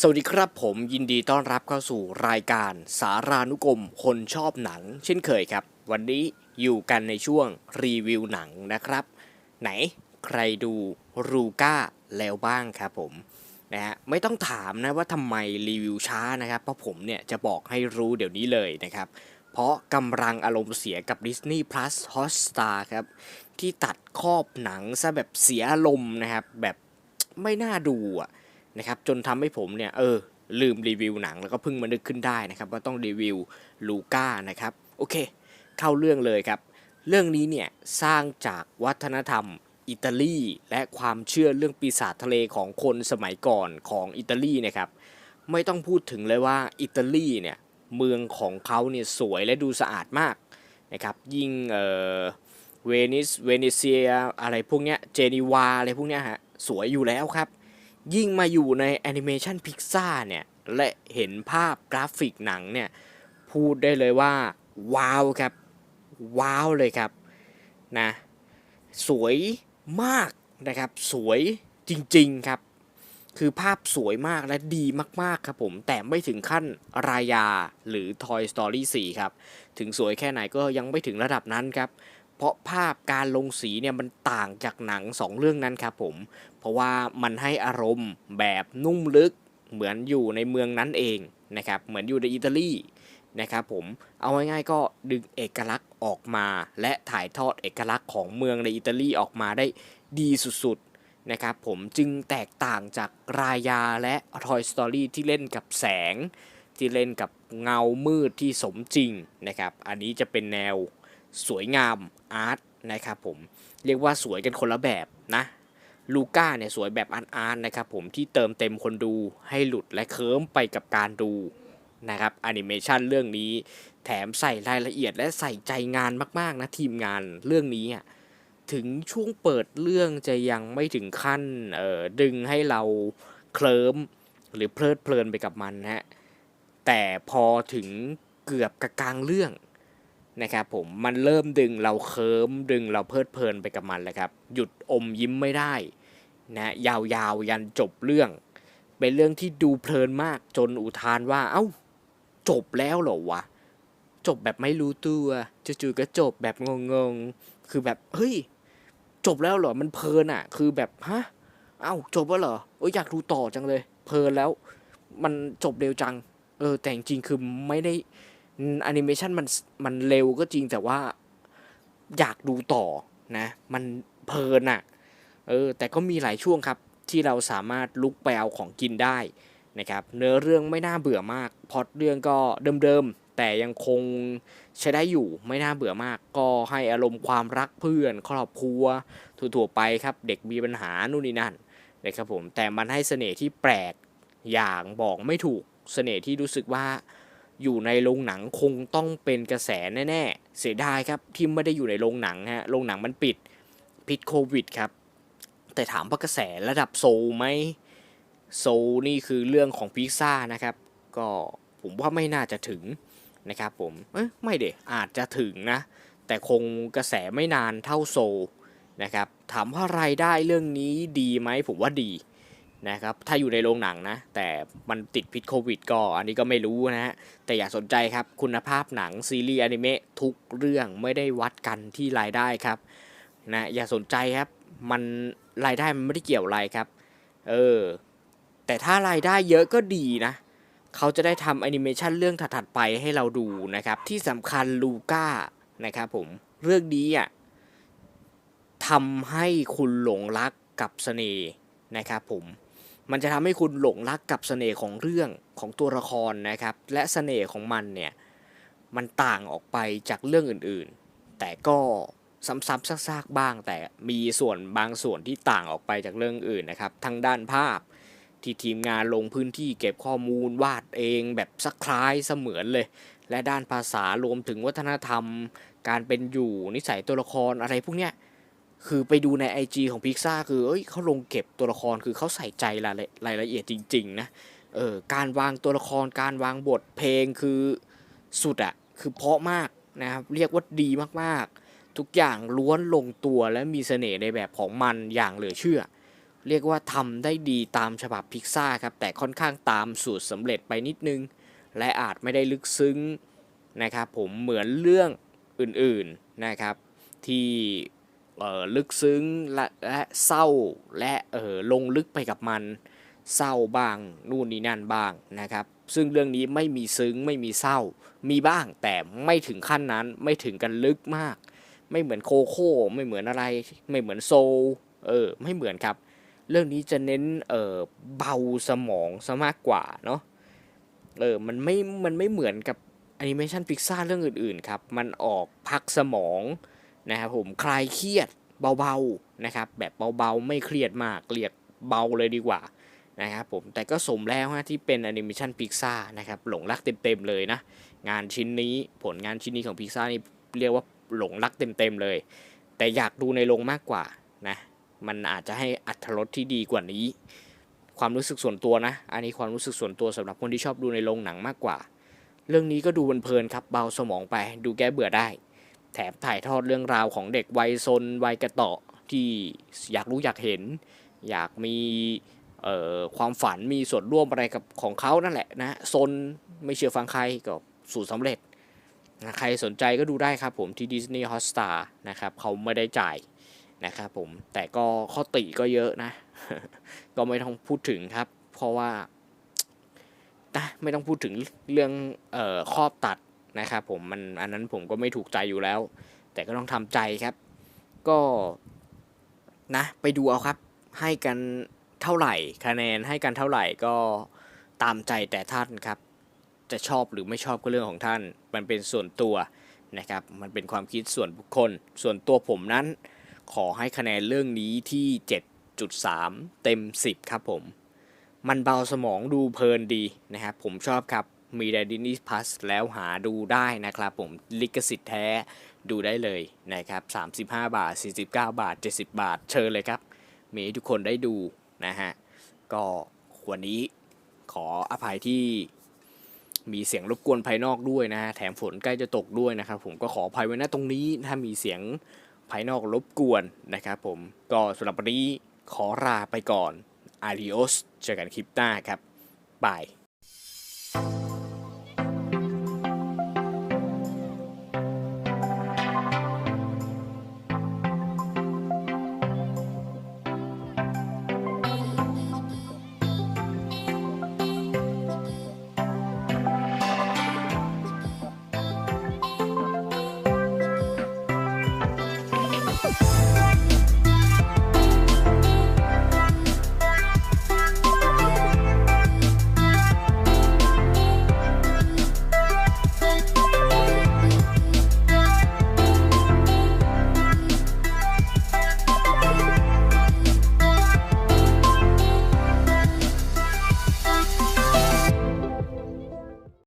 สวัสดีครับผมยินดีต้อนรับเข้าสู่รายการสารานุกรมคนชอบหนัง เช่นเคยครับ วันนี้อยู่กันในช่วงรีวิวหนังนะครับ ไหนใครดูรูก้าแล้วบ้างครับผมนะฮะไม่ต้องถามนะว่าทำไมรีวิวช้านะครับ เพราะผมเนี่ยจะบอกให้รู้เดี๋ยวนี้เลยนะครับ เพราะกำลังอารมณ์เสียกับ Disney Plus Hotstar ครับ ที่ตัดครอบหนังซะแบบเสียอารมณ์นะครับ แบบไม่น่าดูอะ นะครับจนทำให้ผมเนี่ยเออลืมรีวิวหนังแล้วก็เพิ่งมานึกขึ้นได้นะครับว่าต้องรีวิวลูก้านะครับโอเค เข้าเรื่องเลยครับ เรื่องนี้เนี่ยสร้างจากวัฒนธรรมอิตาลีและความเชื่อเรื่องปีศาจทะเลของคนสมัยก่อนของอิตาลีนะครับไม่ต้องพูดถึงเลยว่าอิตาลีเนี่ยเมืองของเขาเนี่ยสวยและดูสะอาดมากนะครับยิ่งเออเวนิสเวเนเซียอะไรพวกเนี้ยเจนีวาอะไรพวกเนี้ยฮะสวยอยู่แล้วครับ ยิ่งมาอยู่ในแอนิเมชันพิกซ่าเนี่ย และเห็นภาพกราฟิกหนังเนี่ย พูดได้เลยว่า ว้าวครับ ว้าวเลยครับนะสวยมากนะครับ สวยจริงๆครับ คือภาพสวยมากและดีมากๆครับผม แต่ไม่ถึงขั้นรายาหรือ Toy Story 4 ครับ ถึงสวยแค่ไหนก็ยังไม่ถึงระดับนั้นครับ เพราะภาพการลงสีเนี่ยมันต่างจากหนังสองเรื่องนั้นครับผม เพราะว่ามันให้อารมณ์แบบนุ่มลึกเหมือนอยู่ในเมืองนั้นเองนะครับ เหมือนอยู่ในอิตาลีนะครับผม เอาง่ายๆก็ดึงเอกลักษณ์ออกมา และถ่ายทอดเอกลักษณ์ของเมืองในอิตาลีออกมาได้ดีสุดๆนะครับผมจึงแตกต่างจากรายาและ Toy Story ที่เล่นกับแสง ที่เล่นกับเงามืดที่สมจริงนะครับ อันนี้จะเป็นแนว สวยงามอาร์ตนะครับผมเรียกว่าสวยกันคนละแบบนะลูก้าเนี่ยสวยแบบอาร์ตนะครับผมที่เติมเต็มคนดูให้หลุดและเคิร์มไปกับการดูนะครับแอนิเมชันเรื่องนี้แถมใส่รายละเอียดและใส่ใจงานมาก ๆ นะทีมงานเรื่องนี้อะถึงช่วงเปิดเรื่องจะยังไม่ถึงขั้นเอ่อดึงให้เราเคลิมหรือเพลิดเพลินไปกับมันนะฮะแต่พอถึงเกือบกลางเรื่อง นะครับผมมันเริ่มดึงเราเคิมดึงเราเพลิดเพลินไปกับมันเลยครับ หยุดอมยิ้มไม่ได้นะยาวๆยันจบเรื่อง เป็นเรื่องที่ดูเพลินมากจนอุทานว่า เอ้า จบแล้วเหรอวะ จบแบบไม่รู้ตัวจู่ๆก็จบแบบงงๆ คือแบบเฮ้ย จบแล้วเหรอมันเพลินอะ คือแบบฮะเอ้าจบแล้วเหรออยอยากดูต่อจังเลย เพลินแล้ว มันจบเร็วจัง เออแต่จริงๆคือไม่ได้ แอนิเมชันมันมันเร็วก็จริงแต่ว่าอยากดูต่อนะ มันเพลินอะเออแต่ก็มีหลายช่วงครับที่เราสามารถลุกไปเอาของกินได้นะครับเนื้อเรื่องไม่น่าเบื่อมากพอตเรื่องก็เดิมๆ แต่ยังคงใช้ได้อยู่ไม่น่าเบื่อมาก ก็ให้อารมณ์ความรักเพื่อน ครอบครัวทั่วๆไปครับ เด็กมีปัญหานู่นนี่นั่นนะครับผมแต่มันให้เสน่ห์ที่แปลกอย่างบอกไม่ถูกเสน่ห์ที่รู้สึกว่า อยู่ในโรงหนังคงต้องเป็นกระแสแน่ๆ เสียดายครับที่ไม่ได้อยู่ในโรงหนังฮะ โรงหนังมันปิดพิษโควิดครับ แต่ถามว่ากระแสระดับโซไหมโซนี่คือเรื่องของพิซซ่านะครับ ก็ผมว่าไม่น่าจะถึงนะครับผม เอ้ยไม่เดะอาจจะถึงนะ แต่คงกระแสไม่นานเท่าโซนะครับ ถามว่ารายได้เรื่องนี้ดีไหมผมว่าดี นะครับถ้าอยู่ในโรงหนังนะ แต่มันติดพิษโควิดก็อันนี้ก็ไม่รู้นะฮะแต่อย่าสนใจครับคุณภาพหนังซีรีส์อนิเมะทุกเรื่องไม่ได้วัดกันที่รายได้ครับนะอย่าสนใจครับมันรายได้มันไม่ได้เกี่ยวอะไรครับเออแต่ถ้ารายได้เยอะก็ดีนะเขาจะได้ทำแอนิเมชันเรื่องถัดๆไปให้เราดูนะครับที่สำคัญลูก้านะครับผมเรื่องนี้อะทำให้คุณหลงรักกับเสน่ห์นะครับผม มันจะทำให้คุณหลงรักกับเสน่ห์ของเรื่องของตัวละครนะครับ และเสน่ห์ของมันเนี่ยมันต่างออกไปจากเรื่องอื่นๆ แต่ก็ซ้ำๆซากๆบ้าง แต่มีส่วนบางส่วนที่ต่างออกไปจากเรื่องอื่นนะครับทั้งด้านภาพที่ทีมงานลงพื้นที่เก็บข้อมูลวาดเองแบบสักคล้ายเสมือนเลย และด้านภาษารวมถึงวัฒนธรรม การเป็นอยู่นิสัยตัวละครอะไรพวกเนี้ย คือไปดูใน IG ของพิกซ่าคือเอ้ยเขาลงเก็บตัวละครคือเขาใส่ใจรายละรายละเอียดจริง ๆ นะเออการวางตัวละครการวางบทเพลงคือสุดอะคือเพาะมากนะครับเรียกว่าดีมากๆ ทุกอย่างล้วนลงตัวและมีเสน่ห์ในแบบของมันอย่างเหลือเชื่อ เรียกว่าทำได้ดีตามฉบับพิกซ่าครับแต่ค่อนข้างตามสูตรสำเร็จไปนิดนึง และอาจไม่ได้ลึกซึ้งนะครับผมเหมือนเรื่องอื่นๆนะครับที่ ลึกซึ้งและและเศร้าและเออลงลึกไปกับมัน เศร้าบ้างนู่นนี่นั่นบ้างนะครับ ซึ่งเรื่องนี้ไม่มีซึ้งไม่มีเศร้า มีบ้างแต่ไม่ถึงขั้นนั้นไม่ถึงกันลึกมาก ไม่เหมือนโคโค่ไม่เหมือนอะไร ไม่เหมือนโซเออไม่เหมือนครับ เรื่องนี้จะเน้นเออเบาสมองซะมากกว่าเนาะเออมันไม่มันไม่เหมือนกับแอนิเมชันพิกซ่าเรื่องอื่นๆครับ มันออกพักสมอง นะครับผมคลายเครียดเบาๆนะครับแบบเบาๆไม่เครียดมากเรียกเบาเลยดีกว่านะครับผมแต่ก็สมแล้วฮะที่เป็นแอนิเมชันพิกซ่านะครับหลงรักเต็มๆเลยนะงานชิ้นนี้ผลงานชิ้นนี้ของพิกซ่านี่เรียกว่าหลงรักเต็มๆเลย แต่อยากดูในโรงมากกว่านะมันอาจจะให้อัตรสที่ดีกว่านี้ ความรู้สึกส่วนตัวนะ อันนี้ความรู้สึกส่วนตัวสำหรับคนที่ชอบดูในโรงหนังมากกว่า เรื่องนี้ก็ดูเพลินครับเบาสมองไปดูแก้เบื่อได้ แถมถ่ายทอดเรื่องราวของเด็กวัยซนวัยกระเตาะที่อยากรู้อยากเห็น อยากมีความฝันมีส่วนร่วมอะไรกับของเขานั่นแหละนะซนไม่เชื่อฟังใครก็สู่สำเร็จนะใครสนใจก็ดูได้ครับผมที่ Disney Hotstar นะครับเขาไม่ได้จ่ายนะครับผมแต่ก็ข้อติก็เยอะนะ ก็ไม่ต้องพูดถึงครับ เพราะว่านะไม่ต้องพูดถึงเรื่องออครอบตัด นะครับผมมันอันนั้นผมก็ไม่ถูกใจอยู่แล้ว แต่ก็ต้องทำใจครับ ก็นะไปดูเอาครับ ให้กันเท่าไหร่คะแนนให้กันเท่าไหร่ก็ตามใจแต่ท่านครับ จะชอบหรือไม่ชอบก็เรื่องของท่าน มันเป็นส่วนตัวนะครับ มันเป็นความคิดส่วนบุคคล ส่วนตัวผมนั้น ขอให้คะแนนเรื่องนี้ที่ 7.3 เต็ม 10 ครับผม มันเบาสมองดูเพลินดีนะครับ ผมชอบครับ มีไดดินี่พัสแล้วหาดูได้นะครับผมลิขสิทธิ์แท้ดูได้เลยนะครับ35 บาท 49 บาท 70 บาท เชิญเลยครับ มีทุกคนได้ดูนะฮะ ก็วันนี้ขออภัยที่มีเสียงรบกวนภายนอกด้วยนะฮะ แถมฝนใกล้จะตกด้วยนะครับผมก็ขออภัยไว้นะตรงนี้ถ้ามีเสียงภายนอกรบกวนนะครับผมก็สำหรับวันนี้ขอลาไปก่อน Adios เจอกันคลิปหน้าครับบาย